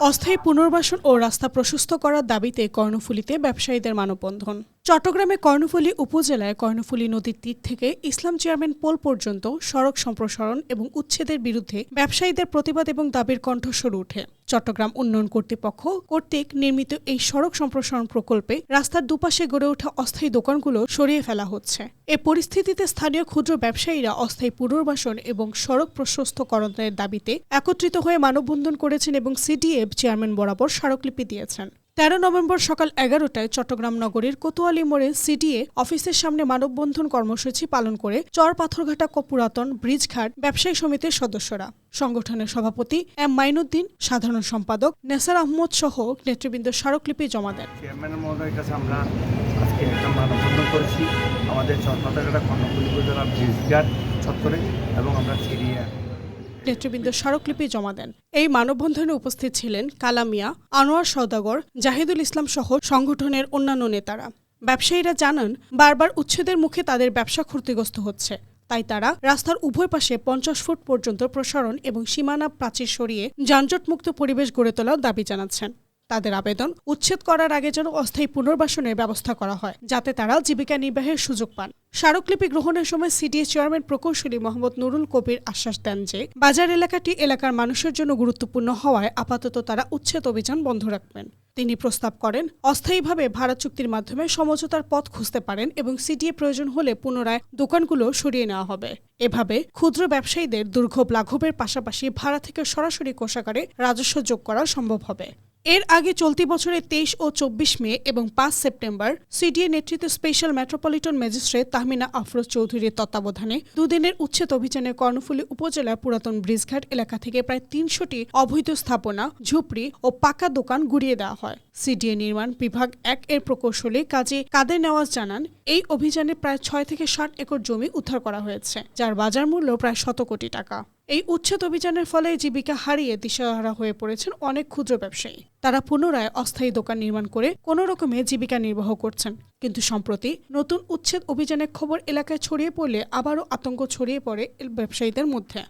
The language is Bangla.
অস্থায়ী পুনর্বাসন ও রাস্তা প্রশস্ত করার দাবিতে কর্ণফুলিতে ব্যবসায়ীদের মানববন্ধন। চট্টগ্রামে কর্ণফুলী উপজেলায় কর্ণফুলী নদীর তীর থেকে ইসলাম চেয়ারম্যান পোল পর্যন্ত সড়ক সম্প্রসারণ এবং উচ্ছেদের বিরুদ্ধে ব্যবসায়ীদের প্রতিবাদ এবং দাবির কণ্ঠ কণ্ঠস্বর ওঠে। চট্টগ্রাম উন্নয়ন কর্তৃপক্ষ কর্তৃক নির্মিত এই সড়ক সম্প্রসারণ প্রকল্পে রাস্তার দুপাশে গড়ে ওঠা অস্থায়ী দোকানগুলো সরিয়ে ফেলা হচ্ছে। এ পরিস্থিতিতে স্থানীয় ক্ষুদ্র ব্যবসায়ীরা অস্থায়ী পুনর্বাসন এবং সড়ক প্রশস্তকরণের দাবিতে একত্রিত হয়ে মানববন্ধন করেছেন এবং সিডিএফ চেয়ারম্যান বরাবর স্মারকলিপি দিয়েছেন। তেরো নভেম্বর সকাল এগারোটায় চট্টগ্রাম নগরীর কোতোয়ালি মোড়ে সিডিএ অফিসের সামনে মানববন্ধন কর্মসূচি পালন করে চর পাথরঘাটা ক- পুরাতন ব্রিজঘাট ব্যবসায়ী সমিতির সদস্যরা। সংগঠনের সভাপতি এম মাইনুদ্দিন, সাধারণ সম্পাদক নেসার আহমদ সহ নেতৃবৃন্দ স্মারকলিপি জমা দেন। আমাদের কর্ণফুলী উপজেলার ব্রিজঘাট চত্বরে এবং আমরা সিরিয়া নেতৃবৃন্দ স্মারকলিপি জমা দেন। এই মানববন্ধনে উপস্থিত ছিলেন কালামিয়া, আনোয়ার সৌদাগর জাহিদুল ইসলাম সহ সংগঠনের অন্যান্য নেতারা। ব্যবসায়ীরা জানান, বারবার উচ্ছেদের মুখে তাদের ব্যবসা ক্ষতিগ্রস্ত হচ্ছে। তাই তারা রাস্তার উভয় পাশে পঞ্চাশ ফুট পর্যন্ত প্রসারণ এবং সীমানা প্রাচীর সরিয়ে যানজটমুক্ত পরিবেশ গড়ে তোলার দাবি জানাচ্ছেন। তাদের আবেদন উচ্ছেদ করার আগে যেন অস্থায়ী পুনর্বাসনের ব্যবস্থা করা হয়, যাতে তারা জীবিকা নির্বাহের সুযোগ পান। স্মারকলিপি গ্রহণের সময় সিডিএস চেয়ারম্যান প্রকৌশলী মোহাম্মদ নুরুল কবির আশ্বাস দেন যে, বাজার এলাকাটি এলাকার মানুষের জন্য গুরুত্বপূর্ণ হওয়ায় আপাতত তারা উচ্ছেদ অভিযান বন্ধ রাখবেন। তিনি প্রস্তাব করেন, অস্থায়ীভাবে ভাড়া চুক্তির মাধ্যমে সমঝোতার পথ খুঁজতে পারেন এবং সিডিএ প্রয়োজন হলে পুনরায় দোকানগুলো সরিয়ে নেওয়া হবে। এভাবে ক্ষুদ্র ব্যবসায়ীদের দুর্ভোগ লাঘবের পাশাপাশি ভাড়া থেকে সরাসরি কোষাগারে রাজস্ব যোগ করা সম্ভব হবে। এর আগে চলতি বছরের তেইশ ও চব্বিশ মে এবং পাঁচ সেপ্টেম্বর সিডিএ নেতৃত্বে special metropolitan magistrate Tahmina Afroz চৌধুরীর তত্ত্বাবধানে দুদিনের উচ্ছেদ অভিযানে কর্ণফুলী উপজেলার পুরাতন ব্রিজঘাট এলাকা থেকে প্রায় তিনশোটি অবৈধ স্থাপনা, ঝুপড়ি ও পাকা দোকান গুড়িয়ে দেওয়া হয়। সিডিএ নির্মাণ বিভাগ এক এর প্রকৌশলী কাজী কাদের নেওয়াজ জানান, এই অভিযানে প্রায় ছয় থেকে ষাট একর জমি উদ্ধার করা হয়েছে, যার বাজার মূল্য প্রায় শত কোটি টাকা। এই উচ্ছেদ অভিযানের ফলে জীবিকা হারিয়ে দিশাহারা হয়ে পড়েছেন অনেক ক্ষুদ্র ব্যবসায়ী। তারা পুনরায় অস্থায়ী দোকান নির্মাণ করে কোনো রকমে জীবিকা নির্বাহ করছেন। কিন্তু সম্প্রতি নতুন উচ্ছেদ অভিযানের খবর এলাকায় ছড়িয়ে পড়লে আবারও আতঙ্ক ছড়িয়ে পড়ে ব্যবসায়ীদের মধ্যে।